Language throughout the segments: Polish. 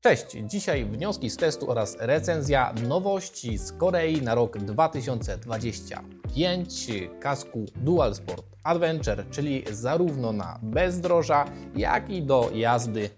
Cześć, dzisiaj wnioski z testu oraz recenzja nowości z Korei na rok 2025 kasku Dual Sport Adventure, czyli zarówno na bezdroża, jak i do jazdy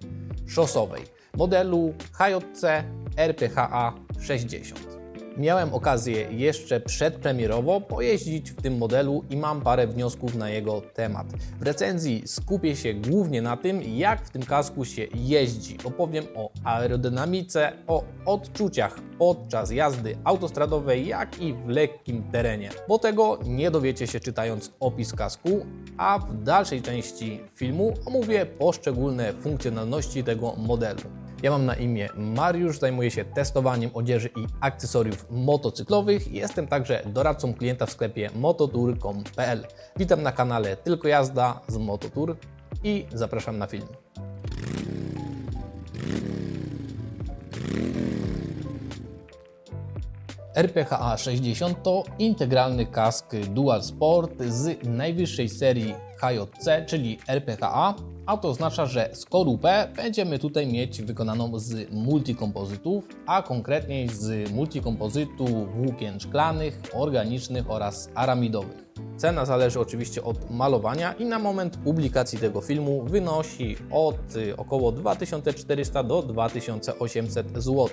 szosowej modelu HJC RPHA 60. Miałem okazję jeszcze przedpremierowo pojeździć w tym modelu i mam parę wniosków na jego temat. W recenzji skupię się głównie na tym, jak w tym kasku się jeździ. Opowiem o aerodynamice, o odczuciach podczas jazdy autostradowej, jak i w lekkim terenie. Bo tego nie dowiecie się czytając opis kasku, a w dalszej części filmu omówię poszczególne funkcjonalności tego modelu. Ja mam na imię Mariusz, zajmuję się testowaniem odzieży i akcesoriów motocyklowych. Jestem także doradcą klienta w sklepie mototour.pl. Witam na kanale Tylko Jazda z Mototour i zapraszam na film. RPHA 60 to integralny kask Dual Sport z najwyższej serii HJC, czyli RPHA, a to oznacza, że skorupę będziemy tutaj mieć wykonaną z multikompozytów, a konkretniej z multikompozytu włókien szklanych, organicznych oraz aramidowych. Cena zależy oczywiście od malowania i na moment publikacji tego filmu wynosi od y, około 2400 do 2800 zł.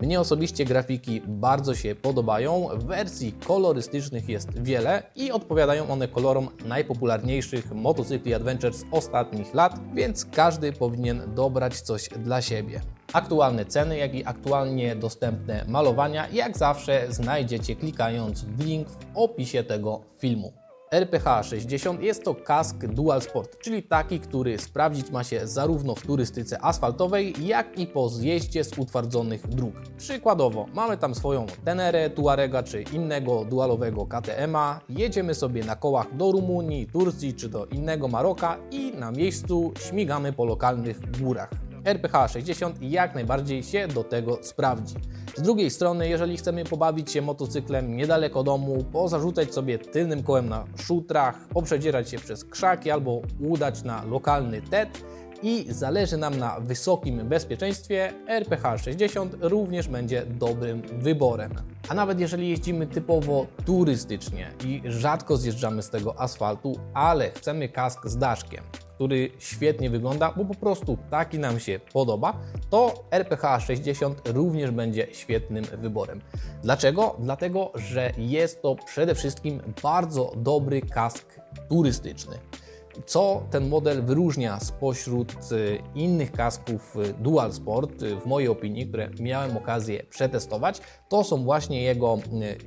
Mnie osobiście grafiki bardzo się podobają. Wersji kolorystycznych jest wiele i odpowiadają one kolorom najpopularniejszych motocykli adventure z ostatnich lat, więc każdy powinien dobrać coś dla siebie. Aktualne ceny, jak i aktualnie dostępne malowania, jak zawsze znajdziecie klikając w link w opisie tego filmu. RPH 60 jest to kask Dual Sport, czyli taki, który sprawdzić ma się zarówno w turystyce asfaltowej, jak i po zjeździe z utwardzonych dróg. Przykładowo, mamy tam swoją Tenerę, Tuarega czy innego dualowego KTM-a, jedziemy sobie na kołach do Rumunii, Turcji czy do innego Maroka i na miejscu śmigamy po lokalnych górach. RPH 60 jak najbardziej się do tego sprawdzi. Z drugiej strony, jeżeli chcemy pobawić się motocyklem niedaleko domu, pozarzucać sobie tylnym kołem na szutrach, poprzedzierać się przez krzaki albo udać na lokalny TED i zależy nam na wysokim bezpieczeństwie, RPH 60 również będzie dobrym wyborem. A nawet jeżeli jeździmy typowo turystycznie i rzadko zjeżdżamy z tego asfaltu, ale chcemy kask z daszkiem, który świetnie wygląda, bo po prostu taki nam się podoba, to RPH 60 również będzie świetnym wyborem. Dlaczego? Dlatego, że jest to przede wszystkim bardzo dobry kask turystyczny. Co ten model wyróżnia spośród y, innych kasków y, Dual Sport, y, w mojej opinii, które miałem okazję przetestować, to są właśnie jego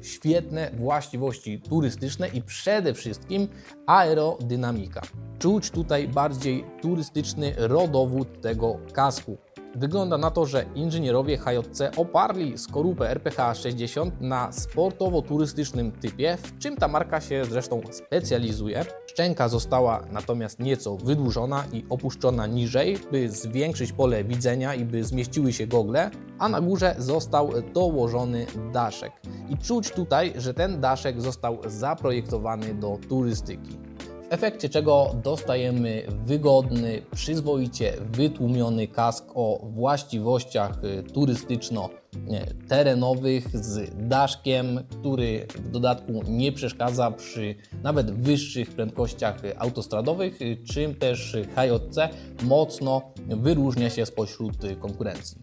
świetne właściwości turystyczne i przede wszystkim aerodynamika. Czuć tutaj bardziej turystyczny rodowód tego kasku. Wygląda na to, że inżynierowie HJC oparli skorupę RPH 60 na sportowo-turystycznym typie, w czym ta marka się zresztą specjalizuje. Szczęka została natomiast nieco wydłużona i opuszczona niżej, by zwiększyć pole widzenia i by zmieściły się gogle, a na górze został dołożony daszek. I czuć tutaj, że ten daszek został zaprojektowany do turystyki efekcie czego dostajemy wygodny, przyzwoicie wytłumiony kask o właściwościach y, turystyczno-terenowych z daszkiem, który w dodatku nie przeszkadza przy nawet wyższych prędkościach autostradowych, y, czym też HJC mocno wyróżnia się spośród konkurencji.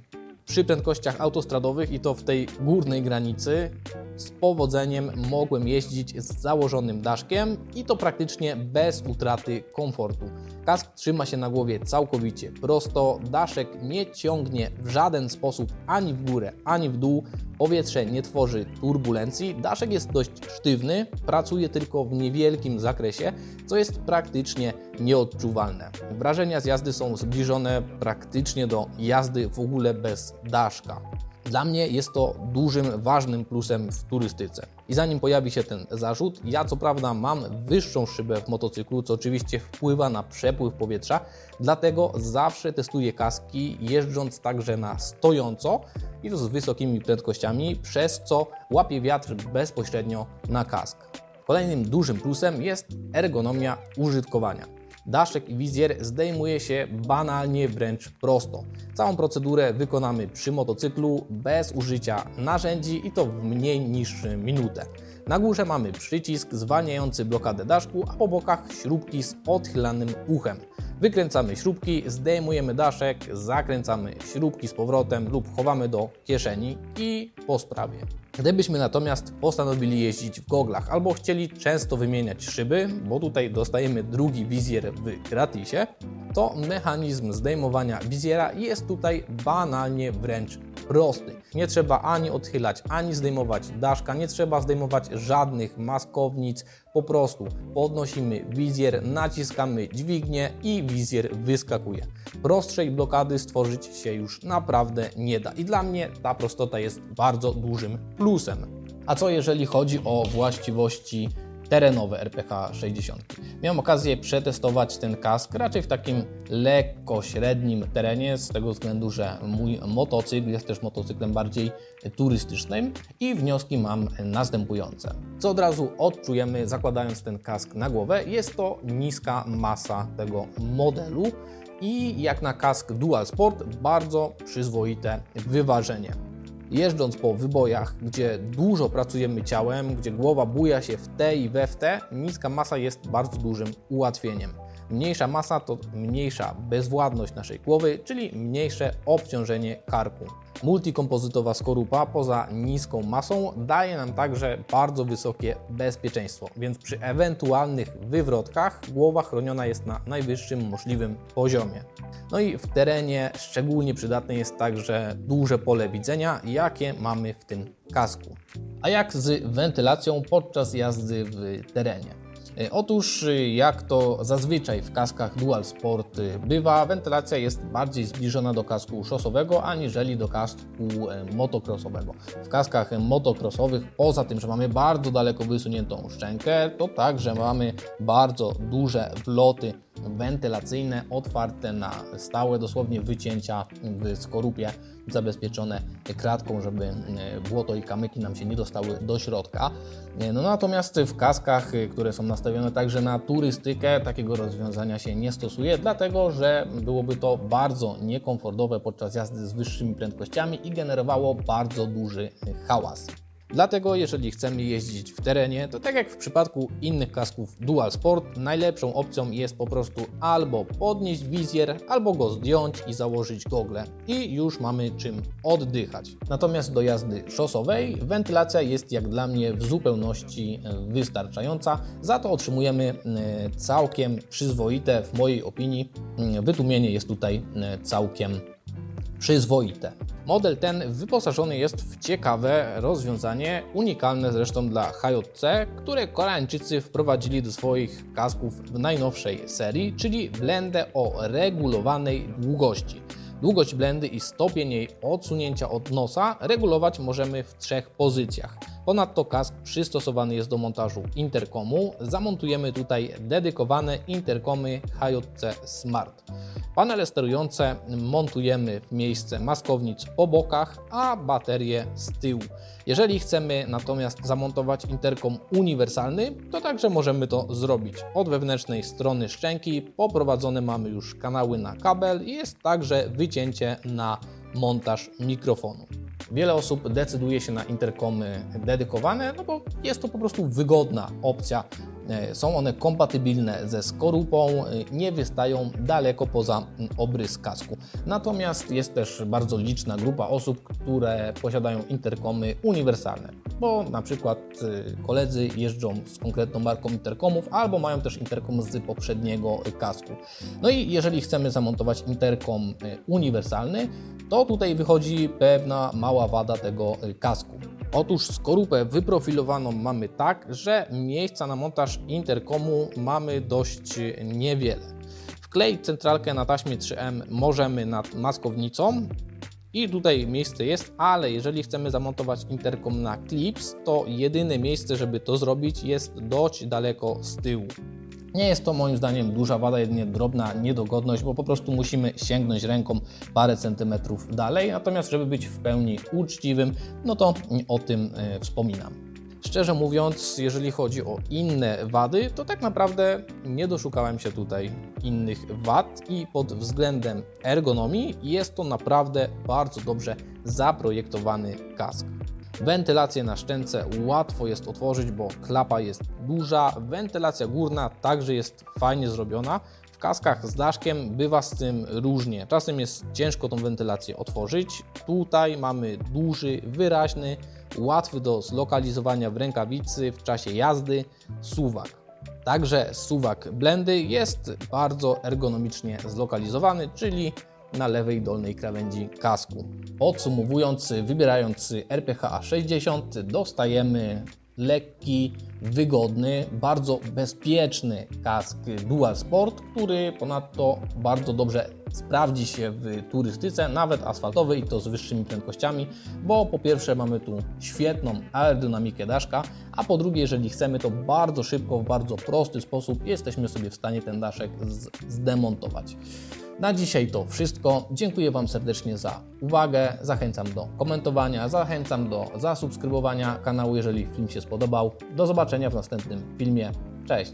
Przy prędkościach autostradowych i to w tej górnej granicy z powodzeniem mogłem jeździć z założonym daszkiem i to praktycznie bez utraty komfortu. Kask trzyma się na głowie całkowicie prosto, daszek nie ciągnie w żaden sposób ani w górę, ani w dół, powietrze nie tworzy turbulencji, daszek jest dość sztywny, pracuje tylko w niewielkim zakresie, co jest praktycznie nieodczuwalne. Wrażenia z jazdy są zbliżone praktycznie do jazdy w ogóle bez daszka. Dla mnie jest to dużym, ważnym plusem w turystyce. I zanim pojawi się ten zarzut, ja co prawda mam wyższą szybę w motocyklu, co oczywiście wpływa na przepływ powietrza, dlatego zawsze testuję kaski jeżdżąc także na stojąco i to z wysokimi prędkościami, przez co łapię wiatr bezpośrednio na kask. Kolejnym dużym plusem jest ergonomia użytkowania. Daszek i wizjer zdejmuje się banalnie wręcz prosto. Całą procedurę wykonamy przy motocyklu bez użycia narzędzi i to w mniej niż minutę. Na górze mamy przycisk zwalniający blokadę daszku, a po bokach śrubki z odchylanym uchem. Wykręcamy śrubki, zdejmujemy daszek, zakręcamy śrubki z powrotem lub chowamy do kieszeni i po sprawie. Gdybyśmy natomiast postanowili jeździć w goglach albo chcieli często wymieniać szyby, bo tutaj dostajemy drugi wizjer w gratisie, to mechanizm zdejmowania wizjera jest tutaj banalnie wręcz prosty. Nie trzeba ani odchylać, ani zdejmować daszka, nie trzeba zdejmować żadnych maskownic. Po prostu podnosimy wizjer, naciskamy dźwignię i wizjer wyskakuje. Prostszej blokady stworzyć się już naprawdę nie da. I dla mnie ta prostota jest bardzo dużym plusem. A co jeżeli chodzi o właściwości terenowe RPH 60. Miałem okazję przetestować ten kask raczej w takim lekko średnim terenie, z tego względu, że mój motocykl jest też motocyklem bardziej turystycznym i wnioski mam następujące. Co od razu odczujemy zakładając ten kask na głowę, jest to niska masa tego modelu i jak na kask Dual Sport bardzo przyzwoite wyważenie jeżdżąc po wybojach, gdzie dużo pracujemy ciałem, gdzie głowa buja się w te i we w te, niska masa jest bardzo dużym ułatwieniem. Mniejsza masa to mniejsza bezwładność naszej głowy, czyli mniejsze obciążenie karku. Multikompozytowa skorupa poza niską masą daje nam także bardzo wysokie bezpieczeństwo, więc przy ewentualnych wywrotkach głowa chroniona jest na najwyższym możliwym poziomie. No i w terenie szczególnie przydatne jest także duże pole widzenia, jakie mamy w tym kasku. A jak z wentylacją podczas jazdy w terenie? E, otóż, e, jak to zazwyczaj w kaskach Dual Sport e, bywa, wentylacja jest bardziej zbliżona do kasku szosowego aniżeli do kasku motocrossowego. W kaskach motocrossowych, poza tym, że mamy bardzo daleko wysuniętą szczękę, to także mamy bardzo duże wloty wentylacyjne otwarte na stałe, dosłownie wycięcia w skorupie zabezpieczone kratką, żeby e, błoto i kamyki nam się nie dostały do środka. E, no natomiast w kaskach, e, które są nastawione także na turystykę, takiego rozwiązania się nie stosuje, dlatego że byłoby to bardzo niekomfortowe podczas jazdy z wyższymi prędkościami i generowało bardzo duży hałas. Dlatego jeżeli chcemy jeździć w terenie, to tak jak w przypadku innych kasków Dual Sport, najlepszą opcją jest po prostu albo podnieść wizjer, albo go zdjąć i założyć gogle i już mamy czym oddychać. Natomiast do jazdy szosowej wentylacja jest jak dla mnie w zupełności e, wystarczająca, za to otrzymujemy e, całkiem przyzwoite, w mojej opinii, mm, wytłumienie jest tutaj e, całkiem przyzwoite. Model ten wyposażony jest w ciekawe rozwiązanie, unikalne zresztą dla HJC, które Koreańczycy wprowadzili do swoich kasków w najnowszej serii, czyli blendę o regulowanej długości. Długość blendy i stopień jej odsunięcia od nosa regulować możemy w trzech pozycjach. Ponadto kask przystosowany jest do montażu interkomu. Zamontujemy tutaj dedykowane interkomy HJC Smart. Panele sterujące montujemy w miejsce maskownic po bokach, a baterie z tyłu. Jeżeli chcemy natomiast zamontować interkom uniwersalny, to także możemy to zrobić. Od wewnętrznej strony szczęki poprowadzone mamy już kanały na kabel i jest także wycięcie na montaż mikrofonu. Wiele osób decyduje się na interkomy dedykowane, no bo jest to po prostu wygodna opcja są one kompatybilne ze skorupą, e, nie wystają daleko poza obrys kasku. Natomiast jest też bardzo liczna grupa osób, które posiadają interkomy uniwersalne, bo na przykład e, koledzy jeżdżą z konkretną marką interkomów albo mają też interkom z poprzedniego kasku. No i jeżeli chcemy zamontować interkom uniwersalny, to tutaj wychodzi pewna mała wada tego kasku. Otóż skorupę wyprofilowaną mamy tak, że miejsca na montaż interkomu mamy dość niewiele. Wkleić centralkę na taśmie 3M możemy nad maskownicą i tutaj miejsce jest, ale jeżeli chcemy zamontować interkom na clips, to jedyne miejsce, żeby to zrobić jest dość daleko z tyłu. Nie jest to moim zdaniem duża wada, jedynie drobna niedogodność, bo po prostu musimy sięgnąć ręką parę centymetrów dalej. Natomiast, żeby być w pełni uczciwym, no to o tym e, wspominam. szczerze mówiąc, jeżeli chodzi o inne wady, to tak naprawdę nie doszukałem się tutaj innych wad i pod względem ergonomii jest to naprawdę bardzo dobrze zaprojektowany kask. Wentylację na szczęce łatwo jest otworzyć, bo klapa jest duża. Wentylacja górna także jest fajnie zrobiona. W kaskach z daszkiem bywa z tym różnie. Czasem jest ciężko tą wentylację otworzyć. Tutaj mamy duży, wyraźny, łatwy do zlokalizowania w rękawicy w czasie jazdy suwak. Także suwak blendy jest bardzo ergonomicznie zlokalizowany, czyli na lewej dolnej krawędzi kasku. Podsumowując, wybierając RPH 60 dostajemy lekki, wygodny, bardzo bezpieczny kask Dual Sport, który ponadto bardzo dobrze sprawdzi się w turystyce, nawet asfaltowej i to z wyższymi prędkościami, bo po pierwsze mamy tu świetną aerodynamikę daszka, a po drugie, jeżeli chcemy, to bardzo szybko, w bardzo prosty sposób jesteśmy sobie w stanie ten daszek zdemontować. Na dzisiaj to wszystko. Dziękuję Wam serdecznie za uwagę. Zachęcam do komentowania, zachęcam do zasubskrybowania kanału, jeżeli film się spodobał. Do zobaczenia w następnym filmie. Cześć!